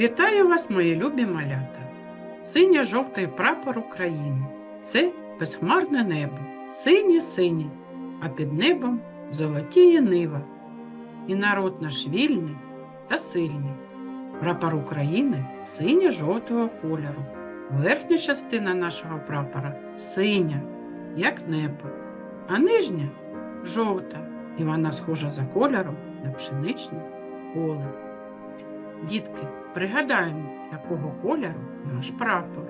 Вітаю вас, мої любі малята! Синьо-жовтий прапор України це безхмарне небо, синє-синє, а під небом золотіє нива. І народ наш вільний та сильний. Прапор України синьо-жовтого кольору. Верхня частина нашого прапора синя, як небо, а нижня жовта, і вона схожа за кольором на пшеничне поле. Дітки, пригадаємо, якого кольору наш прапор.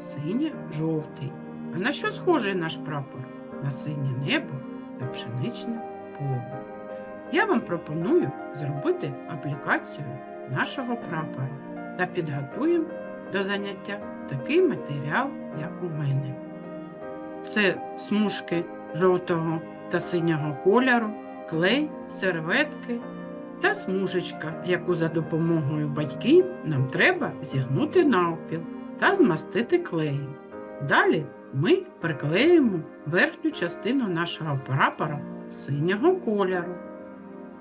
Синє-жовтий. А на що схожий наш прапор? На синє небо та пшеничне поле. Я вам пропоную зробити аплікацію нашого прапора та підготуємо до заняття такий матеріал, як у мене. Це смужки жовтого та синього кольору, клей, серветки та смужечка, яку за допомогою батьків нам треба зігнути навпіл та змастити клеєм. Далі ми приклеїмо верхню частину нашого прапора синього кольору.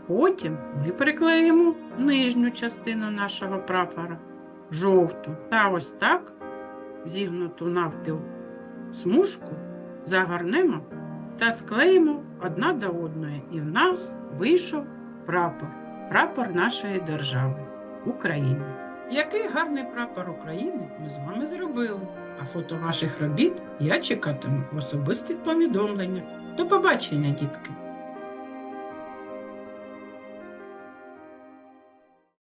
Потім ми приклеїмо нижню частину нашого прапора жовту та ось так зігнуту навпіл смужку загорнемо та склеїмо одна до одної, і в нас вийшов прапор, прапор нашої держави України. Який гарний прапор України ми з вами зробили. А фото ваших робіт я чекатиму в особистих повідомленнях. До побачення, дітки!